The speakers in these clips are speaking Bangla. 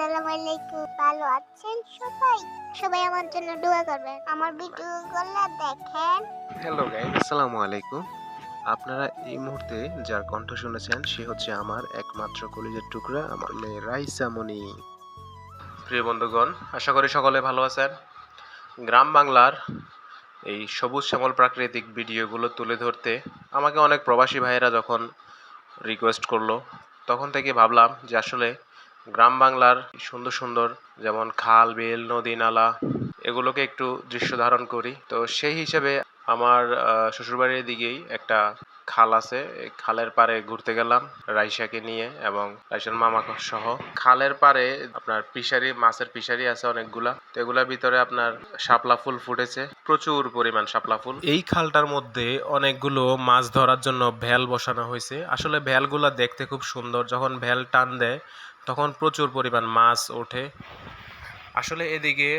আসসালামু আলাইকুম। ভালো আছেন সবাই? সবাই আমার জন্য দোয়া করবেন। আমার দেখেন। হ্যালো আসসালামু আলাইকুম। আপনারা এই মুহূর্তে যার কণ্ঠ শুনেছেন, সে হচ্ছে আমার একমাত্র কলিজের টুকরা, আমার মেয়ে রাইসা মনি প্রিয় বন্ধুগণ, আশা করি সকলে ভালো আছেন। গ্রাম বাংলার এই সবুজ শ্যামল প্রাকৃতিক ভিডিওগুলো তুলে ধরতে আমাকে অনেক প্রবাসী ভাইয়েরা যখন রিকোয়েস্ট করল, তখন থেকে ভাবলাম যে আসলে গ্রাম বাংলার সুন্দর সুন্দর যেমন খাল, বিল, নদী, নালা, এগুলোকে একটু দৃশ্য ধারণ করি। তো সেই হিসেবে আমার শ্বশুরবাড়ির দিকেই একটা খাল আছে। খালের পাড়ে ঘুরতে গেলাম রাইসাকে নিয়ে এবং রাইসার মামা সহ খালের পাড়ে আপনার ফিশারি, মাছের ফিশারি আছে অনেকগুলা। তো এগুলার ভিতরে আপনার শাপলা ফুল ফুটেছে। প্রচুর পরিমাণ শাপলা ফুল। এই খালটার মধ্যে অনেকগুলো মাছ ধরার জন্য ভ্যাল বসানো হয়েছে। আসলে ভ্যালগুলা দেখতে খুব সুন্দর। যখন ভ্যাল টান দেয় তখন প্রচুর পরিমাণ মাছ ওঠে। আসলে এদিকে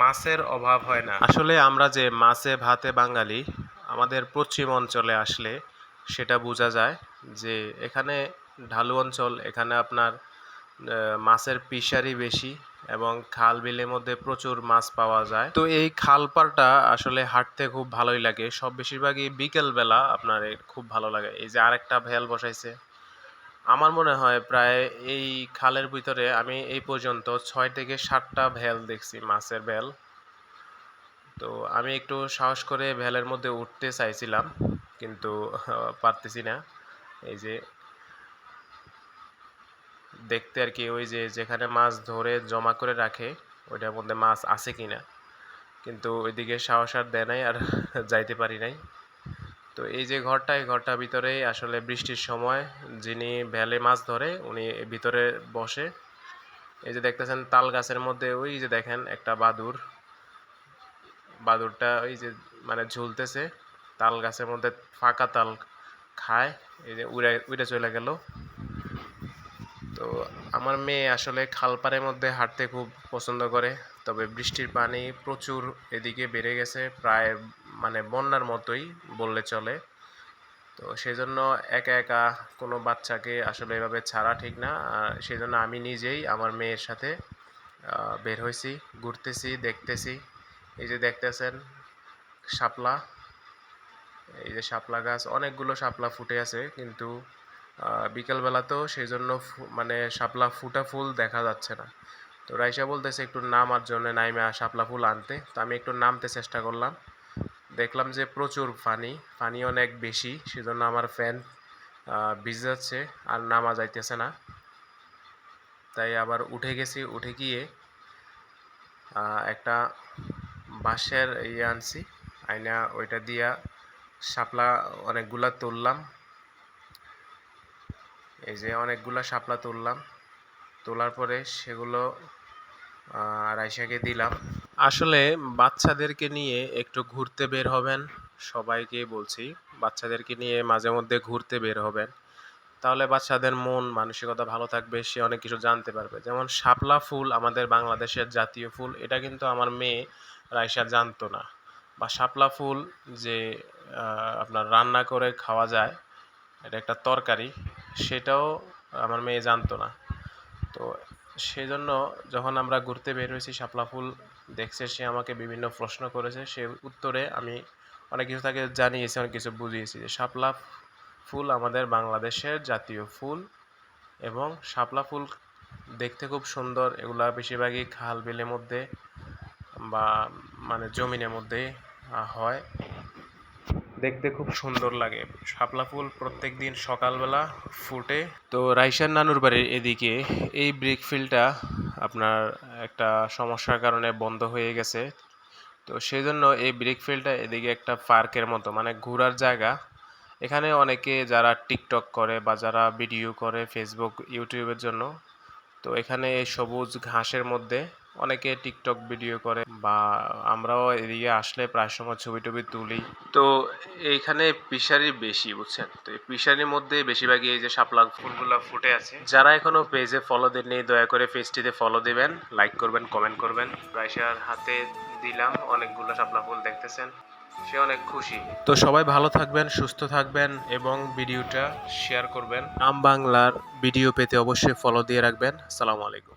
মাছের অভাব হয় না। আসলে আমরা যে মাছে ভাতে বাঙালি, আমাদের পশ্চিম অঞ্চলে আসলে সেটা বোঝা যায় যে এখানে ঢালু অঞ্চল, এখানে আপনার মাছের পিসারি বেশি এবং খাল বিলের মধ্যে প্রচুর মাছ পাওয়া যায়। তো এই খাল পাড়টা আসলে হাঁটতে খুব ভালোই লাগে। সব বেশিরভাগই বিকেলবেলা আপনার খুব ভালো লাগে। এই যে আরেকটা ভেল বসাইছে আমার মনে হয় প্রায় এই খালের ভিতরে আমি এই পর্যন্ত ছয় থেকে সাতটা ভেল দেখছি, মাছের ভেল। তো আমি একটু সাহস করে ভেলের মধ্যে উঠতে চাইছিলাম, কিন্তু পারতেছি না। এই যে দেখতে আর কি ওই যে যেখানে মাছ ধরে জমা করে রাখে, ওইটার মধ্যে মাছ আছে কিনা। কিন্তু ওইদিকে সাহস আর দেয় নাই আর যাইতে পারি নাই। তো এই যে ঘরটা, এই ঘরটার ভিতরেই আসলে বৃষ্টির সময় যিনি ভ্যালে মাছ ধরে উনি ভিতরে বসে। এই যে দেখতেছেন তাল গাছের মধ্যে ওই যে দেখেন একটা বাদুর। বাদুরটা ওই যে মানে ঝুলতেছে, তাল গাছের মধ্যে ফাঁকা তাল খায়, এই যে উড়ে উড়ে চলে গেল। তো আমার মেয়ে আসলে খালপাড়ের মধ্যে হাঁটতে খুব পছন্দ করে, তবে বৃষ্টির পানি প্রচুর এদিকে বেড়ে গেছে, প্রায় মানে বন্যার মতোই বললে চলে। তো সেই জন্য একা একা কোনো বাচ্চাকে আসলে এভাবে ছাড়া ঠিক না। সেই জন্য আমি নিজেই আমার মেয়ের সাথে বের হয়েছি ঘুরতেছি দেখতেছি। এই যে দেখতেছেন শাপলা। এই যে শাপলা গাছ অনেকগুলো শাপলা ফুটে আছে কিন্তু আহ, বিকেলবেলাতেও সেই জন্য মানে শাপলা ফুটা ফুল দেখা যাচ্ছে না। তো রাইসা বলতেছে একটু নামার জন্য নাইমে শাপলা ফুল আনতে। তো আমি একটু নামতে চেষ্টা করলাম। দেখলাম যে প্রচুর পানি পানি অনেক বেশি, সেজন্য আমার ফ্যান ভিজে যাচ্ছে, আর নামা যাইতেছে না। তাই আবার উঠে গেছি, উঠে গিয়ে একটা বাঁশের ইয়ে আনছি, আইনা ওইটা দিয়া শাপলা অনেকগুলা তুললাম। এই যে অনেকগুলা শাপলা তুললাম, তোলার পরে সেগুলো রাইসাকে দিলাম। আসলে বাচ্চাদেরকে নিয়ে একটু ঘুরতে বের হবেন, সবাইকে বলছি, বাচ্চাদেরকে নিয়ে মাঝে মধ্যে ঘুরতে বের হবেন। তাহলে বাচ্চাদের মন, মানসিকতা ভালো থাকবে, সে অনেক কিছু জানতে পারবে। যেমন শাপলা ফুল, আমাদের বাংলাদেশের জাতীয় ফুল, এটা কিন্তু আমার মেয়ে রাইসা জানতো না। বা শাপলা ফুল যে আপনার রান্না করে খাওয়া যায়, এটা একটা তরকারি, সেটাও আমার মেয়ে জানতো না। তো সেই জন্য যখন আমরা ঘুরতে বের হয়েছি, শাপলা ফুল দেখছে, সে আমাকে বিভিন্ন প্রশ্ন করেছে। সে উত্তরে আমি অনেক কিছু তাকে জানিয়েছি, অনেক কিছু বুঝিয়েছি যে শাপলা ফুল আমাদের বাংলাদেশের জাতীয় ফুল এবং শাপলা ফুল দেখতে খুব সুন্দর। এগুলা বেশিরভাগই খাল বিলের মধ্যে বা মানে জমিনের মধ্যে হয়। দেখতে খুব সুন্দর লাগে। শাপলা ফুল প্রত্যেক দিন সকালবেলা ফুটে। তো রাইসার নানুর বাড়ির এদিকে এই ব্রিক ফিল্ডটা আপনার একটা সমস্যার কারণে বন্ধ হয়ে গেছে। তো সেই জন্য এই ব্রিক ফিল্ডটা এদিকে একটা পার্কের মতো মানে ঘোরার জায়গা। এখানে অনেকে যারা টিকটক করে বা যারা ভিডিও করে ফেসবুক ইউটিউবের জন্য। তো এখানে সবুজ ঘাসের মধ্যে অনেকে টিকটক ভিডিও করে বা আমরাও এদিকে আসলে প্রায় সময় ছবি টবি তুলি। তো এইখানে পিসারি বেশি, বুঝছেন? তো এই পিসারির মধ্যে বেশিরভাগই এই যে শাপলা ফুলগুলো ফুটে আছে। যারা এখনও পেজে ফলো দেননি, দয়া করে পেজটিতে ফলো দিবেন লাইক করবেন কমেন্ট করবেন। রাইসার হাতে দিলাম, অনেকগুলো শাপলা ফুল দেখতেছেন। সে অনেক খুশি। তো সবাই ভালো থাকবেন, সুস্থ থাকবেন এবং ভিডিওটা শেয়ার করবেন। আম বাংলার ভিডিও পেতে অবশ্যই ফলো দিয়ে রাখবেন। সালামু আলাইকুম।